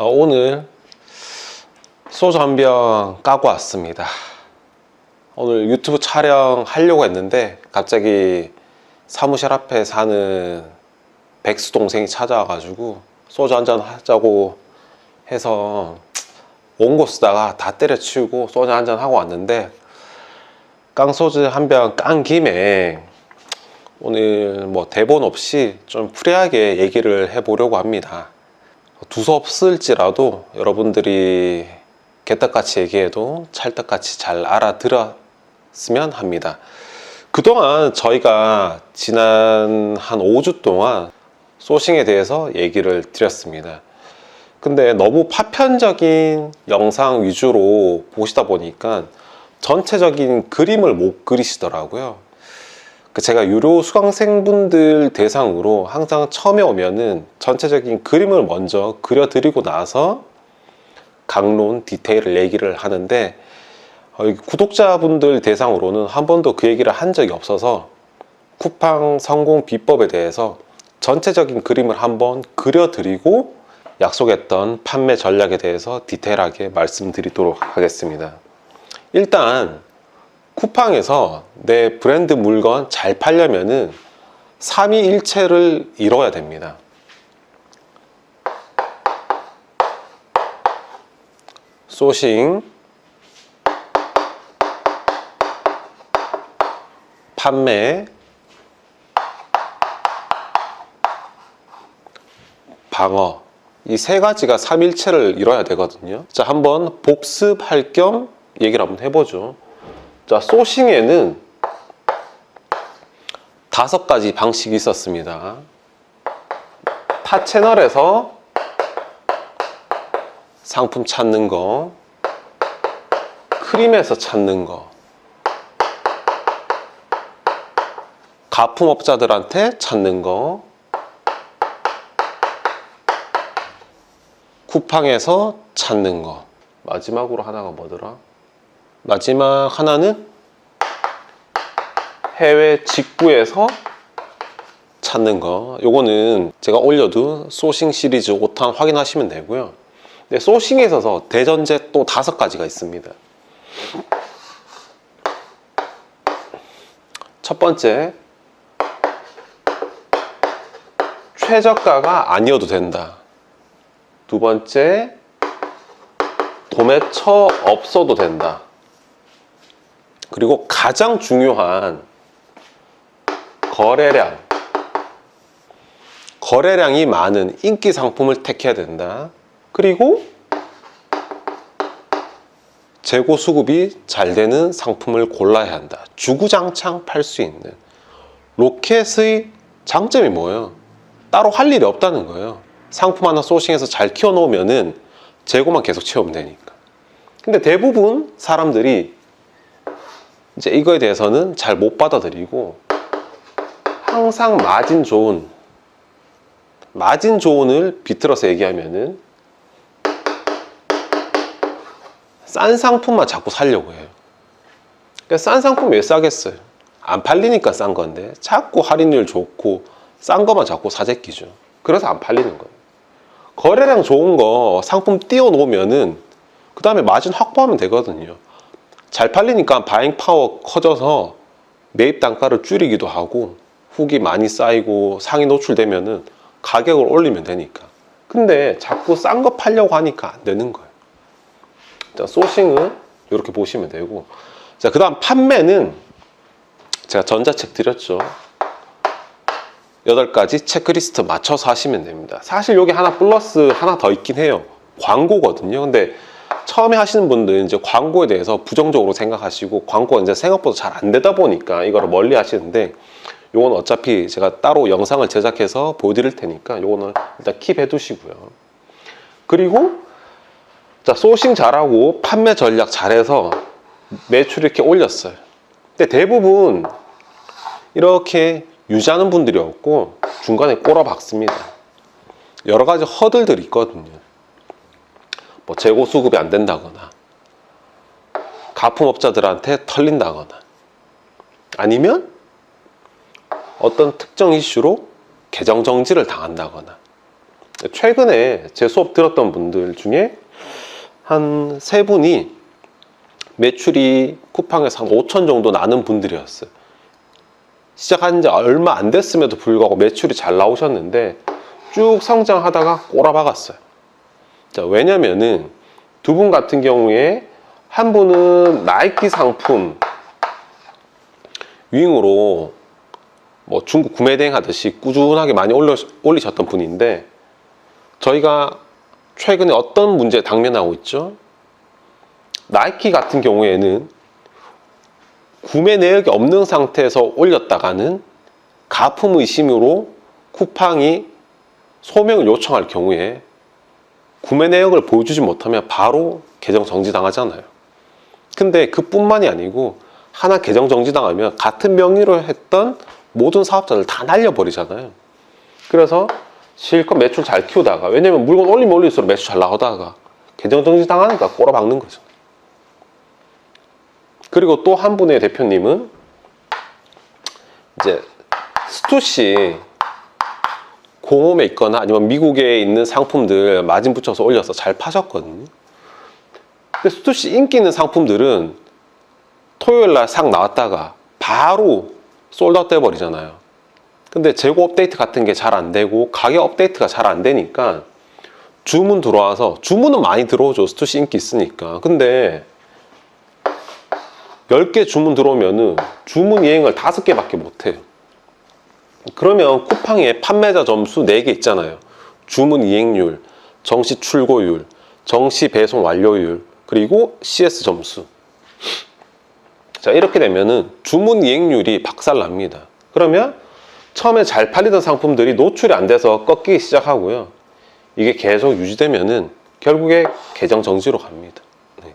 어, 오늘 소주 한 병 까고 왔습니다. 오늘 유튜브 촬영 하려고 했는데 갑자기 사무실 앞에 사는 백수 동생이 찾아와 가지고 소주 한 잔 하자고 해서 원고 쓰다가 다 때려치우고 소주 한 잔 하고 왔는데 깡소주 한 병 깐 김에 오늘 뭐 대본 없이 좀 프리하게 얘기를 해보려고 합니다. 두서없을지라도 여러분들이 개떡같이 얘기해도 찰떡같이 잘 알아들었으면 합니다. 그동안 저희가 지난 한 5주 동안 소싱에 대해서 얘기를 드렸습니다. 근데 너무 파편적인 영상 위주로 보시다 보니까 전체적인 그림을 못 그리시더라고요. 그 제가 유료 수강생분들 대상으로 항상 처음에 오면은 전체적인 그림을 먼저 그려드리고 나서 강론 디테일을 얘기를 하는데 어, 이 구독자분들 대상으로는 한 번도 그 얘기를 한 적이 없어서 쿠팡 성공 비법에 대해서 전체적인 그림을 한번 그려드리고 약속했던 판매 전략에 대해서 디테일하게 말씀드리도록 하겠습니다. 일단 쿠팡에서 내 브랜드 물건 잘 팔려면은 3위일체를 이뤄야 됩니다. 소싱, 판매, 방어. 이 세 가지가 3일체를 이뤄야 되거든요. 자, 한번 복습할 겸 얘기를 한번 해보죠. 자, 소싱에는 다섯 가지 방식이 있었습니다. 타 채널에서 상품 찾는 거, 크림에서 찾는 거, 가품업자들한테 찾는 거, 쿠팡에서 찾는 거. 마지막으로 하나가 뭐더라? 마지막 하나는 해외 직구에서 찾는 거. 요거는 제가 올려도 소싱 시리즈 5탄 확인하시면 되고요. 근데 소싱에 있어서 대전제 또 다섯 가지가 있습니다. 첫 번째, 최저가가 아니어도 된다. 두 번째, 도매처 없어도 된다. 그리고 가장 중요한 거래량. 거래량이 많은 인기 상품을 택해야 된다. 그리고 재고 수급이 잘 되는 상품을 골라야 한다. 주구장창 팔 수 있는. 로켓의 장점이 뭐예요? 따로 할 일이 없다는 거예요. 상품 하나 소싱해서 잘 키워놓으면은 재고만 계속 채우면 되니까. 근데 대부분 사람들이 이제 이거에 대해서는 잘 못 받아들이고 항상 마진 좋은 마진 좋은을 비틀어서 얘기하면은 싼 상품만 자꾸 살려고 해요. 그러니까 싼 상품 왜 싸겠어요? 안 팔리니까 싼 건데 자꾸 할인율 좋고 싼 거만 자꾸 사재끼죠. 그래서 안 팔리는 거예요. 거래량 좋은 거 상품 띄워 놓으면은 그 다음에 마진 확보하면 되거든요. 잘 팔리니까 바잉 파워 커져서 매입 단가를 줄이기도 하고 후기 많이 쌓이고 상위 노출되면은 가격을 올리면 되니까. 근데 자꾸 싼 거 팔려고 하니까 안 되는 거예요. 자, 소싱은 이렇게 보시면 되고. 자, 그 다음 판매는 제가 전자책 드렸죠. 8가지 체크리스트 맞춰서 하시면 됩니다. 사실 여기 하나 플러스 하나 더 있긴 해요. 광고거든요. 근데 처음에 하시는 분들은 이제 광고에 대해서 부정적으로 생각하시고 광고가 이제 생각보다 잘 안 되다 보니까 이거를 멀리 하시는데 요건 어차피 제가 따로 영상을 제작해서 보여드릴 테니까 요거는 일단 킵 해 두시고요. 그리고 자 소싱 잘하고 판매 전략 잘해서 매출 이렇게 올렸어요. 근데 대부분 이렇게 유지하는 분들이 없고 중간에 꼬라박습니다. 여러 가지 허들들이 있거든요. 뭐 재고 수급이 안 된다거나 가품업자들한테 털린다거나 아니면 어떤 특정 이슈로 계정 정지를 당한다거나 최근에 제 수업 들었던 분들 중에 한 세 분이 매출이 쿠팡에서 한 5천 정도 나는 분들이었어요. 시작한 지 얼마 안 됐음에도 불구하고 매출이 잘 나오셨는데 쭉 성장하다가 꼬라박았어요. 자, 왜냐면은 두 분 같은 경우에 한 분은 나이키 상품 유행으로 뭐 중국 구매 대행 하듯이 꾸준하게 많이 올려, 올리셨던 분인데 저희가 최근에 어떤 문제에 당면하고 있죠? 나이키 같은 경우에는 구매 내역이 없는 상태에서 올렸다가는 가품 의심으로 쿠팡이 소명을 요청할 경우에 구매 내역을 보여주지 못하면 바로 계정 정지당하잖아요. 근데 그뿐만이 아니고 하나 계정 정지당하면 같은 명의로 했던 모든 사업자들 다 날려버리잖아요. 그래서 실컷 매출 잘 키우다가 왜냐면 물건 올리면 올릴수록 매출 잘 나오다가 계정 정지 당하니까 꼬라박는 거죠. 그리고 또 한 분의 대표님은 이제 스투시 공홈에 있거나 아니면 미국에 있는 상품들 마진 붙여서 올려서 잘 파셨거든요. 근데 스투시 인기 있는 상품들은 토요일 날 상 나왔다가 바로 솔드아웃 돼버리잖아요. 근데 재고 업데이트 같은 게 잘 안 되고 가격 업데이트가 잘 안 되니까 주문 들어와서 주문은 많이 들어오죠. 스투시 인기 있으니까. 근데 10개 주문 들어오면은 주문 이행을 5개밖에 못 해요. 그러면 쿠팡에 판매자 점수 4개 있잖아요. 주문 이행률, 정시 출고율, 정시 배송 완료율, 그리고 CS 점수. 자, 이렇게 되면은 주문 이행률이 박살납니다. 그러면 처음에 잘 팔리던 상품들이 노출이 안 돼서 꺾이기 시작하고요. 이게 계속 유지되면은 결국에 계정 정지로 갑니다. 네.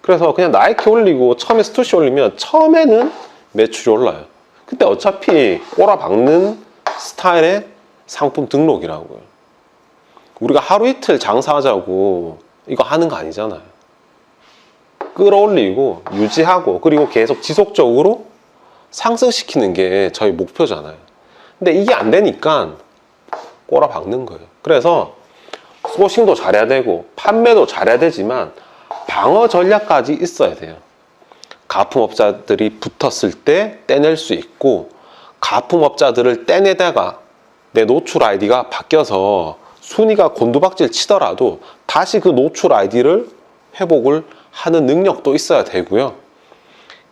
그래서 그냥 나이키 올리고 처음에 스투시 올리면 처음에는 매출이 올라요. 근데 어차피 꼬라박는 스타일의 상품 등록이라고요. 우리가 하루 이틀 장사하자고 이거 하는 거 아니잖아요. 끌어올리고 유지하고 그리고 계속 지속적으로 상승시키는 게 저희 목표잖아요. 근데 이게 안 되니까 꼬라박는 거예요. 그래서 소싱도 잘해야 되고 판매도 잘해야 되지만 방어 전략까지 있어야 돼요. 가품업자들이 붙었을 때 떼낼 수 있고 가품업자들을 떼내다가 내 노출 아이디가 바뀌어서 순위가 곤두박질 치더라도 다시 그 노출 아이디를 회복을 하는 능력도 있어야 되고요.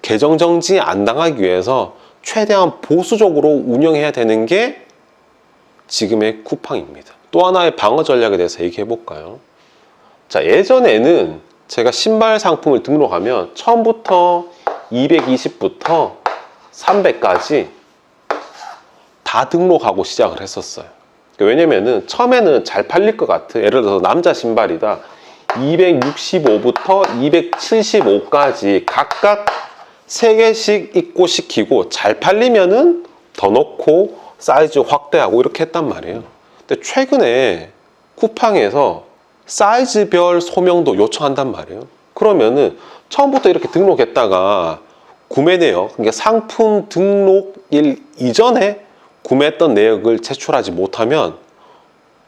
계정 정지 안 당하기 위해서 최대한 보수적으로 운영해야 되는 게 지금의 쿠팡입니다. 또 하나의 방어 전략에 대해서 얘기해 볼까요? 자, 예전에는 제가 신발 상품을 등록하면 처음부터 220부터 300까지 다 등록하고 시작을 했었어요. 왜냐면은 처음에는 잘 팔릴 것 같아. 예를 들어서 남자 신발이다. 265부터 275까지 각각 3개씩 입고 시키고 잘 팔리면은 더 넣고 사이즈 확대하고 이렇게 했단 말이에요. 근데 최근에 쿠팡에서 사이즈별 소명도 요청한단 말이에요. 그러면은 처음부터 이렇게 등록했다가 구매 내역, 그러니까 상품 등록일 이전에 구매했던 내역을 제출하지 못하면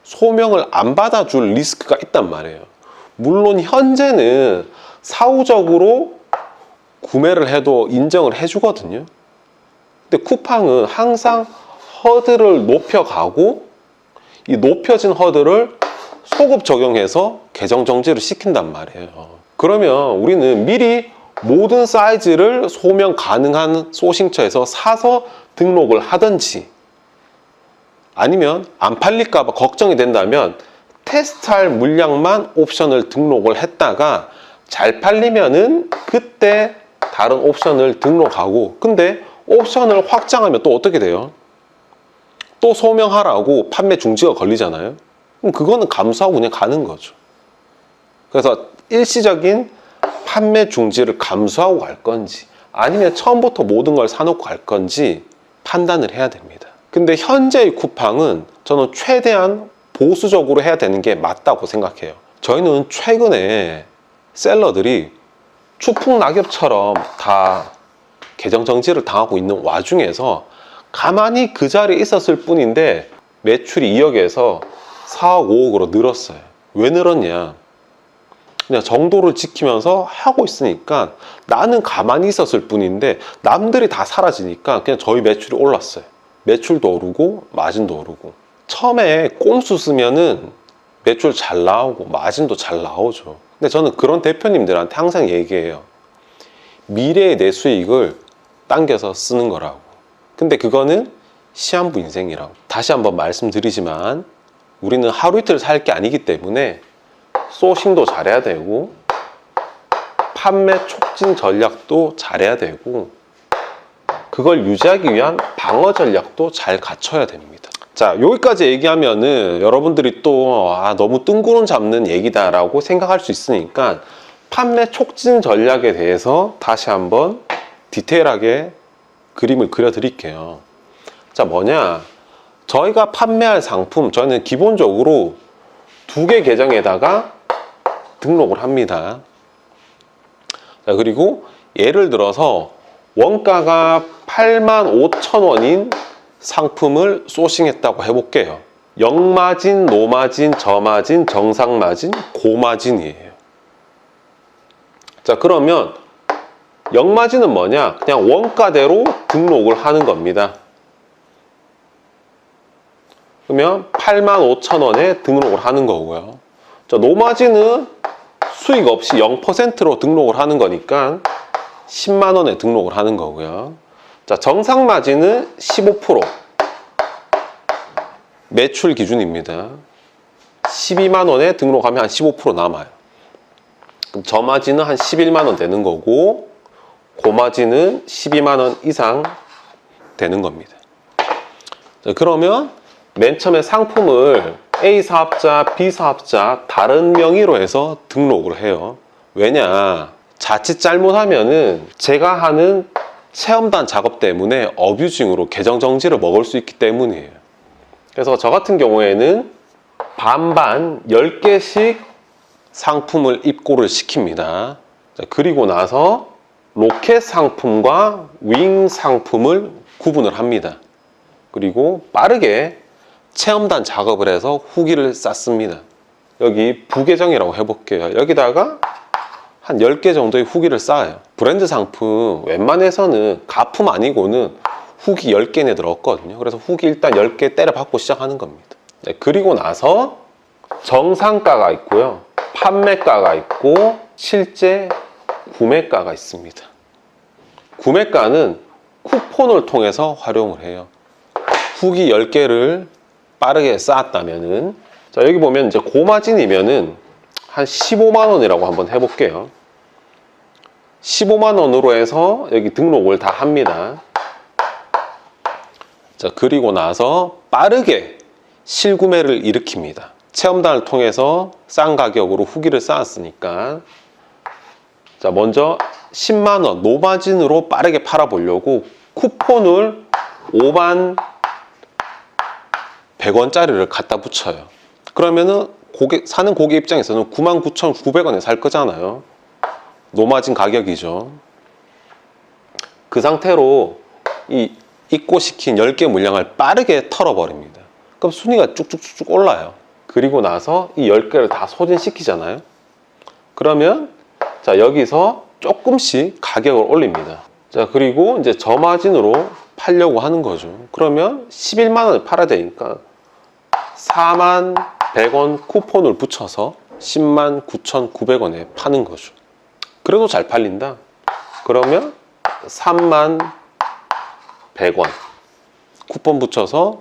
소명을 안 받아줄 리스크가 있단 말이에요. 물론 현재는 사후적으로 구매를 해도 인정을 해주거든요. 근데 쿠팡은 항상 허들을 높여가고 이 높여진 허들을 소급 적용해서 계정 정지를 시킨단 말이에요. 그러면 우리는 미리 모든 사이즈를 소명 가능한 소싱처에서 사서 등록을 하든지 아니면 안 팔릴까봐 걱정이 된다면 테스트할 물량만 옵션을 등록을 했다가 잘 팔리면은 그때 다른 옵션을 등록하고 근데 옵션을 확장하면 또 어떻게 돼요? 또 소명하라고 판매 중지가 걸리잖아요. 그럼 그거는 감수하고 그냥 가는 거죠. 그래서 일시적인 판매 중지를 감수하고 갈 건지 아니면 처음부터 모든 걸 사놓고 갈 건지 판단을 해야 됩니다. 근데 현재의 쿠팡은 저는 최대한 보수적으로 해야 되는 게 맞다고 생각해요. 저희는 최근에 셀러들이 추풍 낙엽처럼 다 계정 정지를 당하고 있는 와중에서 가만히 그 자리에 있었을 뿐인데 매출이 2억에서 4억, 5억으로 늘었어요. 왜 늘었냐? 그냥 정도를 지키면서 하고 있으니까 나는 가만히 있었을 뿐인데 남들이 다 사라지니까 그냥 저희 매출이 올랐어요. 매출도 오르고 마진도 오르고. 처음에 꼼수 쓰면은 매출 잘 나오고 마진도 잘 나오죠. 근데 저는 그런 대표님들한테 항상 얘기해요. 미래의 내 수익을 당겨서 쓰는 거라고. 근데 그거는 시한부 인생이라고. 다시 한번 말씀드리지만 우리는 하루 이틀 살 게 아니기 때문에 소싱도 잘해야 되고 판매 촉진 전략도 잘해야 되고 그걸 유지하기 위한 방어 전략도 잘 갖춰야 됩니다. 자, 여기까지 얘기하면은 여러분들이 또 아, 너무 뜬구름 잡는 얘기다라고 생각할 수 있으니까 판매 촉진 전략에 대해서 다시 한번 디테일하게 그림을 그려 드릴게요. 자, 뭐냐? 저희가 판매할 상품, 저희는 기본적으로 두 개 계정에다가 등록을 합니다. 자, 그리고 예를 들어서 원가가 8만 5천 원인 상품을 소싱했다고 해볼게요. 영마진, 노마진, 저마진, 정상마진, 고마진이에요. 자, 그러면 영마진은 뭐냐? 그냥 원가대로 등록을 하는 겁니다. 그러면 8만 5천 원에 등록을 하는 거고요. 자, 노마진은 수익 없이 0%로 등록을 하는 거니까 10만 원에 등록을 하는 거고요. 자, 정상 마진은 15% 매출 기준입니다. 12만 원에 등록하면 한 15% 남아요. 그럼 저 마진은 한 11만 원 되는 거고 고마진은 12만 원 이상 되는 겁니다. 자, 그러면 맨 처음에 상품을 A 사업자, B 사업자 다른 명의로 해서 등록을 해요. 왜냐? 자칫 잘못하면은 제가 하는 체험단 작업 때문에 어뷰징으로 계정 정지를 먹을 수 있기 때문이에요. 그래서 저 같은 경우에는 반반 10개씩 상품을 입고를 시킵니다. 자, 그리고 나서 로켓 상품과 윙 상품을 구분을 합니다. 그리고 빠르게 체험단 작업을 해서 후기를 쌓습니다. 여기 부계정이라고 해볼게요. 여기다가 한 10개 정도의 후기를 쌓아요. 브랜드 상품 웬만해서는 가품 아니고는 후기 10개 내들 없거든요. 그래서 후기 일단 10개 때려 받고 시작하는 겁니다. 네, 그리고 나서 정상가가 있고요. 판매가가 있고 실제 구매가가 있습니다. 구매가는 쿠폰을 통해서 활용을 해요. 후기 10개를 빠르게 쌓았다면은 자 여기 보면 이제 고마진이면은 한 15만 원이라고 한번 해볼게요. 15만 원으로 해서 여기 등록을 다 합니다. 자 그리고 나서 빠르게 실구매를 일으킵니다. 체험단을 통해서 싼 가격으로 후기를 쌓았으니까 자 먼저 10만 원 노마진으로 빠르게 팔아보려고 쿠폰을 5만 100원짜리를 갖다 붙여요. 그러면은 고객, 사는 고객 입장에서는 99,900원에 살 거잖아요. 노마진 가격이죠. 그 상태로 이 입고 시킨 10개 물량을 빠르게 털어버립니다. 그럼 순위가 쭉쭉쭉쭉 올라요. 그리고 나서 이 10개를 다 소진시키잖아요. 그러면 자 여기서 조금씩 가격을 올립니다. 자 그리고 이제 저마진으로 팔려고 하는 거죠. 그러면 11만 원에 팔아야 되니까 4만 100원 쿠폰을 붙여서 10만 9,900원에 파는 거죠. 그래도 잘 팔린다. 그러면 3만 100원 쿠폰 붙여서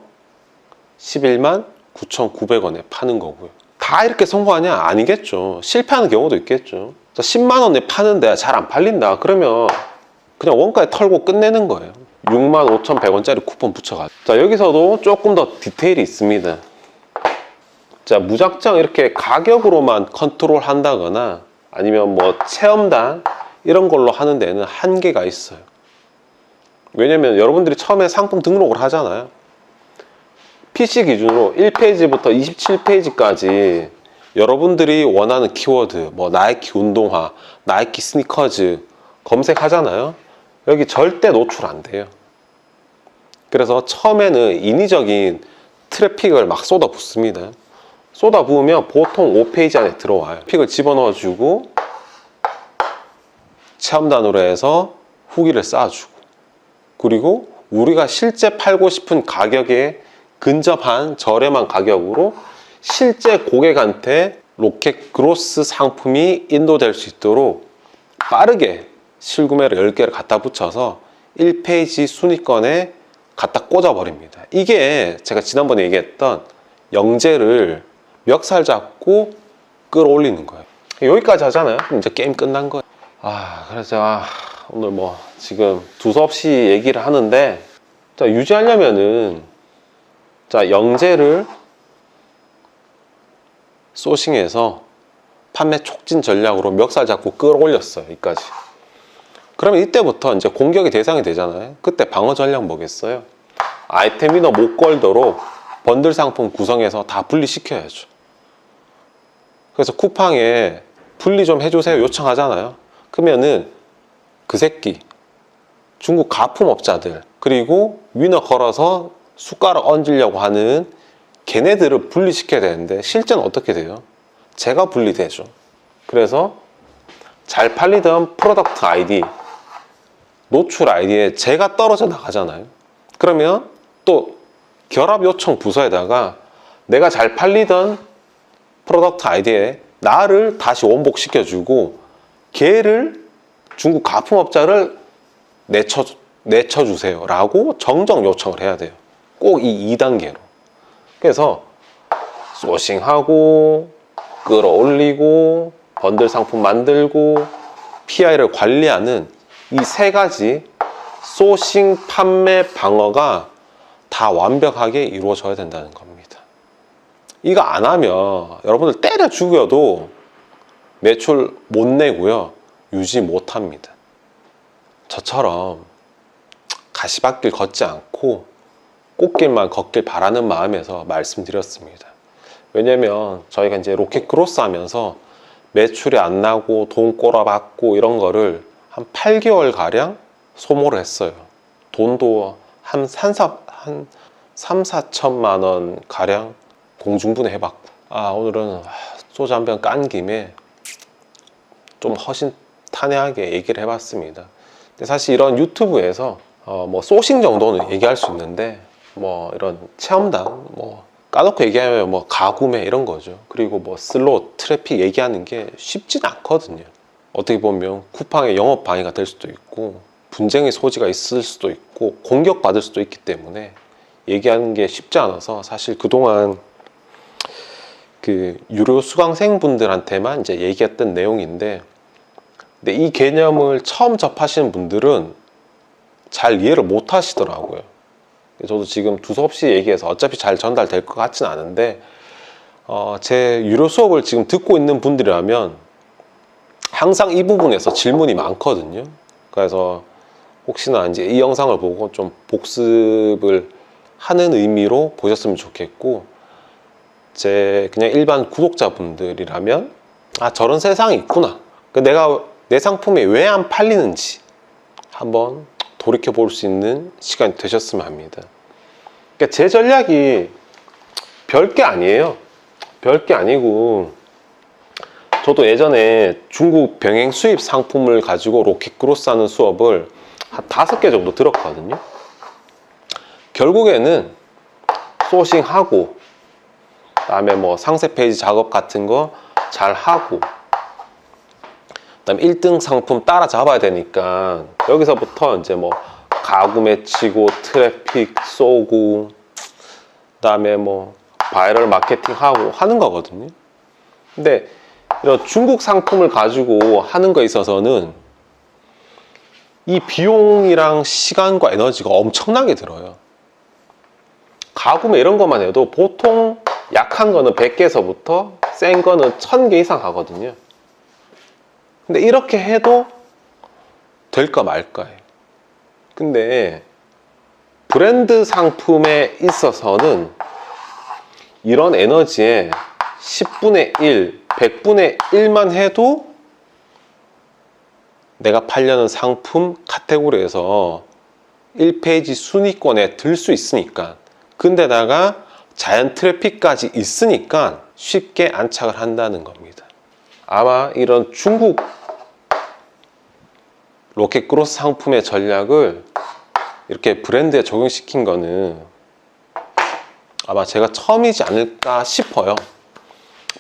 11만 9,900원에 파는 거고요. 다 이렇게 성공하냐? 아니겠죠. 실패하는 경우도 있겠죠. 10만 원에 파는데 잘 안 팔린다. 그러면 그냥 원가에 털고 끝내는 거예요. 6만 5,100원짜리 쿠폰 붙여가지고. 자, 여기서도 조금 더 디테일이 있습니다. 자, 무작정 이렇게 가격으로만 컨트롤 한다거나 아니면 뭐 체험단 이런 걸로 하는 데는 한계가 있어요. 왜냐면 여러분들이 처음에 상품 등록을 하잖아요. PC 기준으로 1페이지부터 27페이지까지 여러분들이 원하는 키워드, 뭐 나이키 운동화, 나이키 스니커즈 검색하잖아요. 여기 절대 노출 안 돼요. 그래서 처음에는 인위적인 트래픽을 막 쏟아 붓습니다. 쏟아 부으면 보통 5페이지 안에 들어와요. 픽을 집어넣어 주고 체험단으로 해서 후기를 쌓아주고 그리고 우리가 실제 팔고 싶은 가격에 근접한 저렴한 가격으로 실제 고객한테 로켓 그로스 상품이 인도될 수 있도록 빠르게 실구매를 10개를 갖다 붙여서 1페이지 순위권에 갖다 꽂아버립니다. 이게 제가 지난번에 얘기했던 영재를 멱살 잡고 끌어올리는 거예요. 여기까지 하잖아요. 그럼 이제 게임 끝난 거예요. 아, 그래서 제가 오늘 뭐 지금 두서없이 얘기를 하는데 자, 유지하려면은 자, 영재를 소싱해서 판매 촉진 전략으로 멱살 잡고 끌어올렸어요. 여기까지. 그러면 이때부터 이제 공격의 대상이 되잖아요. 그때 방어 전략 뭐겠어요? 아이템 위너 못 걸도록 번들 상품 구성해서 다 분리시켜야죠. 그래서 쿠팡에 분리 좀 해주세요 요청하잖아요. 그러면은 그 새끼 중국 가품업자들 그리고 위너 걸어서 숟가락 얹으려고 하는 걔네들을 분리시켜야 되는데 실제는 어떻게 돼요? 제가 분리되죠. 그래서 잘 팔리던 프로덕트 아이디, 노출 아이디에 제가 떨어져 나가잖아요. 그러면 또 결합 요청 부서에다가 내가 잘 팔리던 프로덕트 아이디에 나를 다시 원복시켜주고 걔를 중국 가품업자를 내쳐, 내쳐주세요. 라고 정정 요청을 해야 돼요. 꼭 이 2단계로. 그래서 소싱하고 끌어올리고 번들 상품 만들고 PI를 관리하는 이 세 가지 소싱 판매 방어가 다 완벽하게 이루어져야 된다는 겁니다. 이거 안 하면 여러분들 때려 죽여도 매출 못 내고요. 유지 못 합니다. 저처럼 가시밭길 걷지 않고 꽃길만 걷길 바라는 마음에서 말씀드렸습니다. 왜냐면 저희가 이제 로켓 크로스 하면서 매출이 안 나고 돈 꼬라박고 이런 거를 한 8개월 가량 소모를 했어요. 돈도 한 3, 4, 한 3, 4천만 원 가량 공중분해 해봤고 아 오늘은 소주 한 병 깐 김에 좀 허심탄회하게 얘기를 해봤습니다. 근데 사실 이런 유튜브에서 어, 뭐 소싱 정도는 얘기할 수 있는데 뭐 이런 체험단 뭐 까놓고 얘기하면 뭐 가구매 이런 거죠. 그리고 뭐 슬롯, 트래픽 얘기하는 게 쉽진 않거든요. 어떻게 보면 쿠팡의 영업 방해가 될 수도 있고 분쟁의 소지가 있을 수도 있고 공격받을 수도 있기 때문에 얘기하는 게 쉽지 않아서 사실 그동안 그 유료 수강생분들한테만 이제 얘기했던 내용인데 근데 이 개념을 처음 접하시는 분들은 잘 이해를 못 하시더라고요. 저도 지금 두서없이 얘기해서 어차피 잘 전달될 것 같진 않은데 어, 제 유료 수업을 지금 듣고 있는 분들이라면 항상 이 부분에서 질문이 많거든요. 그래서 혹시나 이제 이 영상을 보고 좀 복습을 하는 의미로 보셨으면 좋겠고 제 그냥 일반 구독자분들이라면 아 저런 세상이 있구나. 그 내가 내 상품이 왜 안 팔리는지 한번 돌이켜 볼 수 있는 시간이 되셨으면 합니다. 그러니까 제 전략이 별게 아니에요. 별게 아니고 저도 예전에 중국 병행 수입 상품을 가지고 로켓 크로스 하는 수업을 한 다섯 개 정도 들었거든요. 결국에는 소싱하고 그다음에 뭐 상세 페이지 작업 같은 거 잘 하고 그다음에 1등 상품 따라잡아야 되니까 여기서부터 이제 뭐 가구 맺히고 트래픽 쏘고 그다음에 뭐 바이럴 마케팅 하고 하는 거거든요. 근데 이런 중국 상품을 가지고 하는 거에 있어서는 이 비용이랑 시간과 에너지가 엄청나게 들어요. 가구매 이런 것만 해도 보통 약한 거는 100개에서부터 센 거는 1000개 이상 하거든요. 근데 이렇게 해도 될까 말까예요. 근데 브랜드 상품에 있어서는 이런 에너지에 10분의 1, 100분의 1만 해도 내가 팔려는 상품 카테고리에서 1페이지 순위권에 들 수 있으니까 근데다가 자연 트래픽까지 있으니까 쉽게 안착을 한다는 겁니다. 아마 이런 중국 로켓크로스 상품의 전략을 이렇게 브랜드에 적용시킨 거는 아마 제가 처음이지 않을까 싶어요.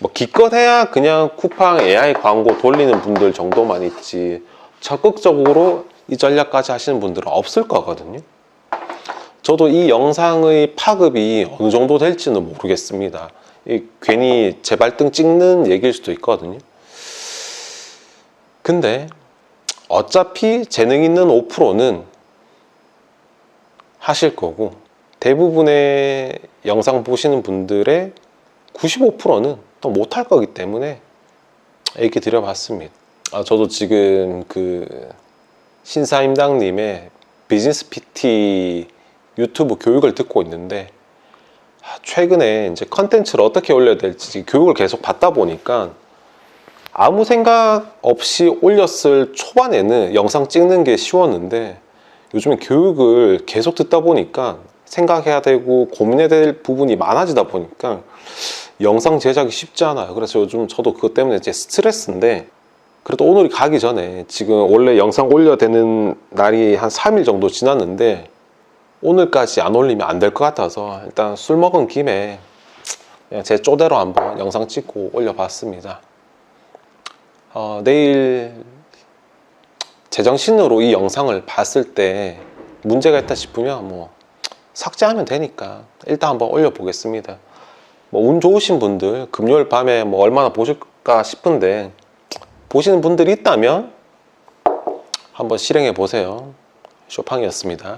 뭐 기껏해야 그냥 쿠팡 AI 광고 돌리는 분들 정도만 있지 적극적으로 이 전략까지 하시는 분들은 없을 거거든요. 저도 이 영상의 파급이 어느 정도 될지는 모르겠습니다. 이 괜히 제 발등 찍는 얘기일 수도 있거든요. 근데 어차피 재능 있는 5%는 하실 거고 대부분의 영상 보시는 분들의 95%는 또 못할 거기 때문에 얘기 드려봤습니다. 아, 저도 지금 그 신사임당님의 비즈니스 PT 유튜브 교육을 듣고 있는데 아, 최근에 이제 컨텐츠를 어떻게 올려야 될지 교육을 계속 받다 보니까 아무 생각 없이 올렸을 초반에는 영상 찍는 게 쉬웠는데 요즘에 교육을 계속 듣다 보니까 생각해야 되고 고민해야 될 부분이 많아지다 보니까 영상 제작이 쉽지 않아요. 그래서 요즘 저도 그것 때문에 이제 스트레스인데 그래도 오늘이 가기 전에 지금 원래 영상 올려야 되는 날이 한 3일 정도 지났는데 오늘까지 안 올리면 안 될 것 같아서 일단 술 먹은 김에 제 쪼대로 한번 영상 찍고 올려봤습니다. 어, 내일 제정신으로 이 영상을 봤을 때 문제가 있다 싶으면 뭐 삭제하면 되니까 일단 한번 올려보겠습니다. 뭐 운 좋으신 분들 금요일 밤에 뭐 얼마나 보실까 싶은데 보시는 분들이 있다면 한번 실행해 보세요. 쇼팡이었습니다.